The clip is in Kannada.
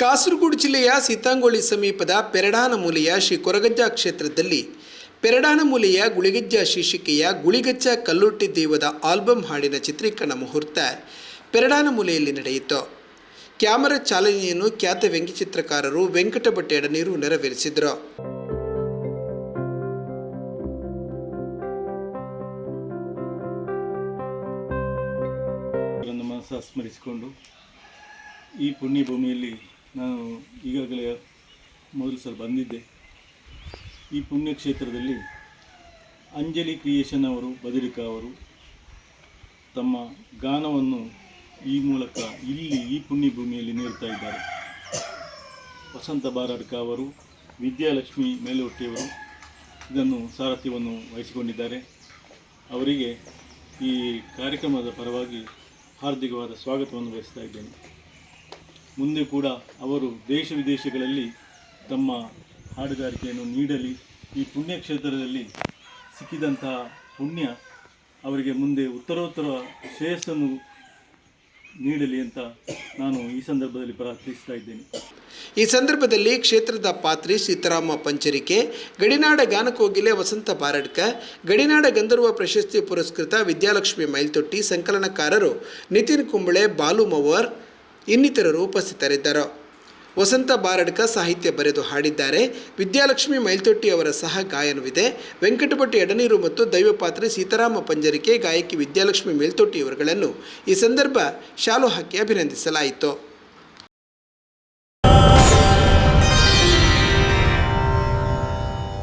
ಕಾಸರಗೋಡು ಜಿಲ್ಲೆಯ ಸೀತಾಂಗೋಳಿ ಸಮೀಪದ ಪೆರಡಾನಮೂಲೆಯ ಶ್ರೀ ಕೊರಗಜ್ಜ ಕ್ಷೇತ್ರದಲ್ಲಿ ಪೆರಡಾನಮೂಲೆಯ ಗುಳಿಗಜ್ಜ ಶೀರ್ಷಿಕೆಯ ಗುಳಿಗಜ್ಜ ಕಲ್ಲೊಟ್ಟಿ ದೇವದ ಆಲ್ಬಮ್ ಹಾಡಿನ ಚಿತ್ರೀಕರಣ ಮುಹೂರ್ತ ಪೆರಡಾನಮೂಲೆಯಲ್ಲಿ ನಡೆಯಿತು. ಕ್ಯಾಮರಾ ಚಾಲನೆಯನ್ನು ಖ್ಯಾತ ವ್ಯಂಗ್ಯಚಿತ್ರಕಾರರು ವೆಂಕಟಭಟ್ಟೆ ಭಟ್ ಎಡನೀರು ನೆರವೇರಿಸಿದರು. ಸ್ಮರಿಸಿಕೊಂಡು ಈ ಪುಣ್ಯ ಭೂಮಿಯಲ್ಲಿ ನಾನು ಈಗಾಗಲೇ ಮೊದಲು ಸಲ ಬಂದಿದ್ದೆ. ಈ ಪುಣ್ಯಕ್ಷೇತ್ರದಲ್ಲಿ ಅಂಜಲಿ ಕ್ರಿಯೇಷನ್ ಅವರು ಬದರಿಕಾ ಅವರು ತಮ್ಮ ಗಾನವನ್ನು ಈ ಮೂಲಕ ಇಲ್ಲಿ ಈ ಪುಣ್ಯಭೂಮಿಯಲ್ಲಿ ನೀಡ್ತಾ ಇದ್ದಾರೆ. ವಸಂತ ಬಾರಡ್ಕ ಅವರು, ವಿದ್ಯಾಲಕ್ಷ್ಮಿ ಮೇಲೊಟ್ಟಿಯವರು ಇದನ್ನು ಸಾರಥ್ಯವನ್ನು ವಹಿಸಿಕೊಂಡಿದ್ದಾರೆ. ಅವರಿಗೆ ಈ ಕಾರ್ಯಕ್ರಮದ ಪರವಾಗಿ ಹಾರ್ದಿಕವಾದ ಸ್ವಾಗತವನ್ನು ಬಯಸ್ತಾ ಇದ್ದೇನೆ. ಮುಂದೆ ಕೂಡ ಅವರು ದೇಶ ವಿದೇಶಗಳಲ್ಲಿ ತಮ್ಮ ಹಾಡುಗಾರಿಕೆಯನ್ನು ನೀಡಲಿ. ಈ ಪುಣ್ಯಕ್ಷೇತ್ರದಲ್ಲಿ ಸಿಕ್ಕಿದಂತಹ ಪುಣ್ಯ ಅವರಿಗೆ ಮುಂದೆ ಉತ್ತರೋತ್ತರ ಶ್ರೇಯಸ್ಸನ್ನು ನೀಡಲಿ ಅಂತ ನಾನು ಈ ಸಂದರ್ಭದಲ್ಲಿ ಪ್ರಾರ್ಥಿಸ್ತಾ ಇದ್ದೇನೆ. ಈ ಸಂದರ್ಭದಲ್ಲಿ ಕ್ಷೇತ್ರದ ಪಾತ್ರಿ ಸೀತಾರಾಮ ಪಂಚರಿಕೆ, ಗಡಿನಾಡ ಗಾನಕೋಗಿಲೆ ವಸಂತ ಬಾರಡ್ಕ, ಗಡಿನಾಡ ಗಂಧರ್ವ ಪ್ರಶಸ್ತಿ ಪುರಸ್ಕೃತ ವಿದ್ಯಾಲಕ್ಷ್ಮಿ ಮೈಲ್ತೊಟ್ಟಿ, ಸಂಕಲನಕಾರರು ನಿತಿನ್ ಕುಂಬಳೆ, ಬಾಲು ಮವರ್ ಇನ್ನಿತರರು ಉಪಸ್ಥಿತರಿದ್ದರು. ವಸಂತ ಬಾರಡ್ಕ ಸಾಹಿತ್ಯ ಬರೆದು ಹಾಡಿದ್ದಾರೆ. ವಿದ್ಯಾಲಕ್ಷ್ಮಿ ಮೈಲ್ತೊಟ್ಟಿ ಅವರ ಸಹ ಗಾಯನವಿದೆ. ವೆಂಕಟಭಟ್ ಎಡನೀರು ಮತ್ತು ದೈವಪಾತ್ರಿ ಸೀತಾರಾಮ ಪಂಜರಿಕೆ ಗಾಯಕಿ ವಿದ್ಯಾಲಕ್ಷ್ಮಿ ಮೇಲ್ತೊಟ್ಟಿಯವರುಗಳನ್ನು ಈ ಸಂದರ್ಭ ಶಾಲು ಹಾಕಿ ಅಭಿನಂದಿಸಲಾಯಿತು.